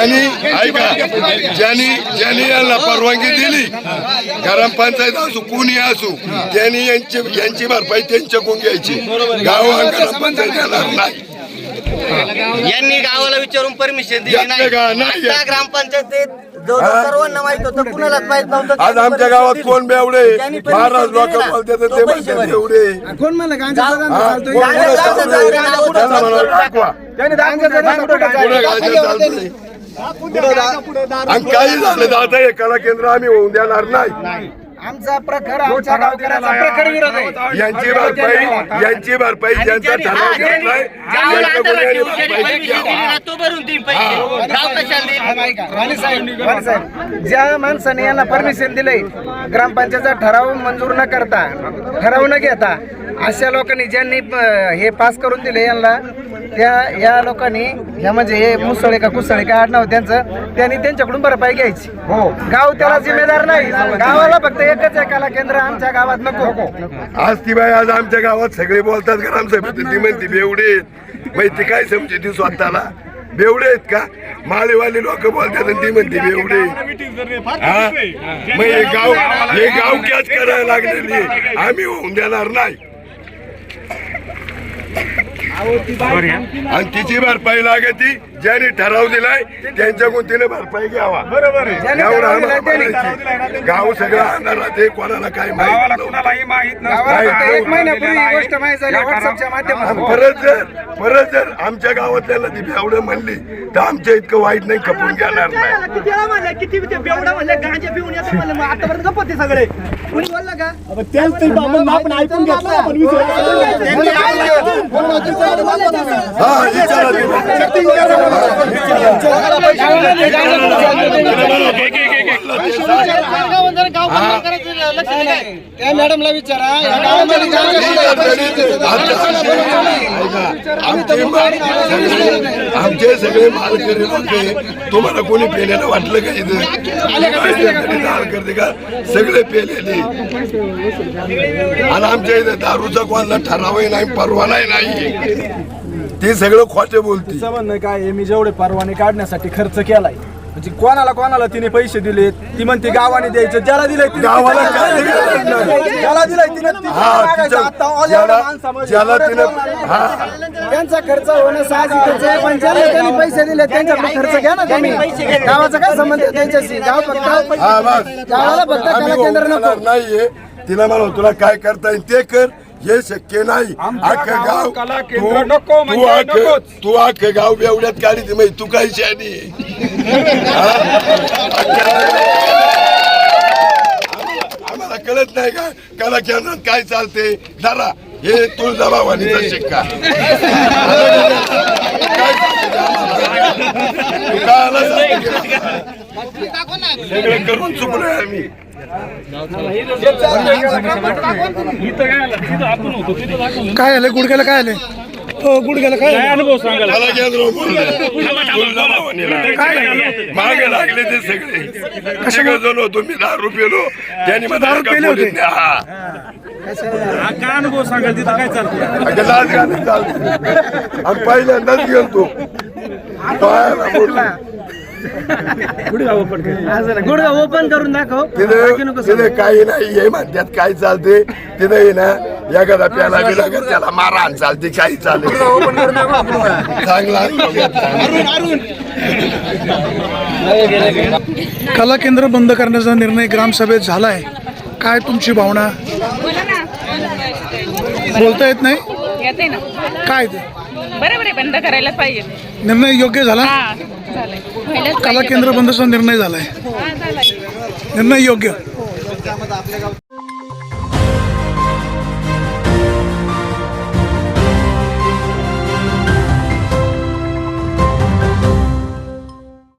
ज्यांनी ऐका. ज्यांनी ज्यांनी यांना परवानगी दिली ग्रामपंचायत असू कुणी असू त्यांनी यांची यांची भरपाई त्यांच्याकडून घ्यायची. गाव ग्रामपंचायत देणार नाही. यांनी गावाला विचारून परमिशन दिली? नाही. त्या. ग्रामपंचायतीत सर्वांना माहीत होतं कुणालाच माहीत नव्हतं आज आमच्या गावात कोण बेवडे? महाराज लोक तो म्हणतात कोण म्हणलं? गांजा गांजा चालतोय, आणि काही झालं तर आता हे कला केंद्र आम्ही होऊन देणार नाही. आमचा प्रखर आमच्या गावकऱ्याचा प्रखर विरोध आहे. यांची भरपाई यांची भरपाई ज्यांचा ठराव घेत नाही गावाला त्यांच्याकडून आता यांनी ज्यांनी भरपाई permission दिली घ्यावा. ना, तो भरून देईन पैसे. गाव कशाला देईन? ऐका, वाणी साहेब, वाणी साहेब, ज्या माणसाने यांना परमिशन दिले ग्रामपंचायतचा ठराव मंजूर न करता ठराव न घेता अशा लोकांनी ज्यांनी हे पास करून दिले यांना त्या या लोकांनी ह्या म्हणजे हे मुसळे का कुसळे का आडनाव त्यांचं त्यांनी त्यांच्याकडून भरपाई घ्यायची. हो. गाव त्याला जिम्मेदार नाही. गावाला फक्त एकच आहे कला केंद्र आमच्या गावात नको. आज ती बाई आज आमच्या गावात सगळे बोलतात ग्रामसभेत ती म्हणते बेवडे आहेत. मग ती काय समजे ती स्वतःला? बेवडे आहेत का? माळेवाले लोक बोलतात आणि ती म्हणते बेवडे हा? मग हे गाव हे गाव कॅच करायला लागलेली. आम्ही होऊन देणार नाही. आणि तिची भरपाई लागती ज्यांनी ठराव दिलाय त्यांच्याकडून तिने भरपाई घ्यावा. बरोबर. गाव सगळं अंधारात आहे कोणाला काय माहीत ही परत जर परत जर आमच्या गावातल्याला ती एवढं म्हणली तर आमच्या इतकं वाईट नाही खपून घेणार नाही. किती ते बेवडा म्हणलं गांजा पिऊन येतो आतापर्यंत गप्प ते सगळे. कुणी बोललं का? आपण ऐकून घेतलं विचारा तिला. त्या मॅडमला विचारा या गावामध्ये आमचे सगळे- मालकरी लोक तुम्हाला कोणी पेलेलं वाटलं का इथं करते का सगळे पेलेले आणि आमच्या इथं दारूचा कोणाला ठरावही नाही परवानाही नाही ते सगळं खोटे बोलते म्हणणं काय मी जेवढे परवाने काढण्यासाठी खर्च केलाय म्हणजे कोणाला कोणाला तिने पैसे दिले ती म्हणते गावाने द्यायचं ज्याला दिलंय तिने गावाला काय गरज नाही. ज्याला दिलंय तिने ती हा मागायचं. तिच्या आता all ज्याला माणसामध्ये ज्याला तिनं. हा. त्यांचा खर्च होणं साहजिकच आहे पण ज्यांना त्यांनी पैसे दिले त्यांच्याकडे खर्च घ्या ना तुम्ही. गावाचा काय संबंध आहे त्यांच्याशी? गाव फक्त हा बस. गावाला फक्त आम्ही कला केंद्र नको. नाहीये. तिला म्हणा तुला काय करता येईल ते कर. हे शक्य नाही. अख्खं गाव तू नको तू म्हणजे अख्खं नकोच. तू अख्खं गाव बेवड्यात काढी ती तू काय शानी हा? आम्हाला कळत नाही का? कला केंद्रात काय चालते दादा हे तुळजाभवानीचा शिक्का. काय सगळं करून चुकलोय आम्ही काय आलं? गुडघ्याला काय आलं? गुडघ्याला काय? मला केंद्र बोलले. तुळजाभवानीला. मागे लागले ते सगळे. कशा जण होतो मी दहा रुपये लो त्यांनी मला दारू पेले होते? हा. काय अनुभव सांगाल तिथं? काय चालतं आणि पहिल्यांदाच गेलतो. गुडघा ओपन करून दाखव. तिथे तिथे काही नाही म्हणतात काय चालते तिथे ना एखादा प्याला बिला का त्याला मारा आणि चालते काही चालते चांगला कला केंद्र बंद करण्याचा निर्णय ग्रामसभेत झाला आहे काय तुमची भावना? बोलता येत नाही? येते ना. काय ते? बरोबर आहे बंद करायलाच पाहिजे. निर्णय योग्य झाला? हा झालंय. कला पाहिजे. केंद्र बंदचा निर्णय झालाय. हा, झालाय. निर्णय योग्य.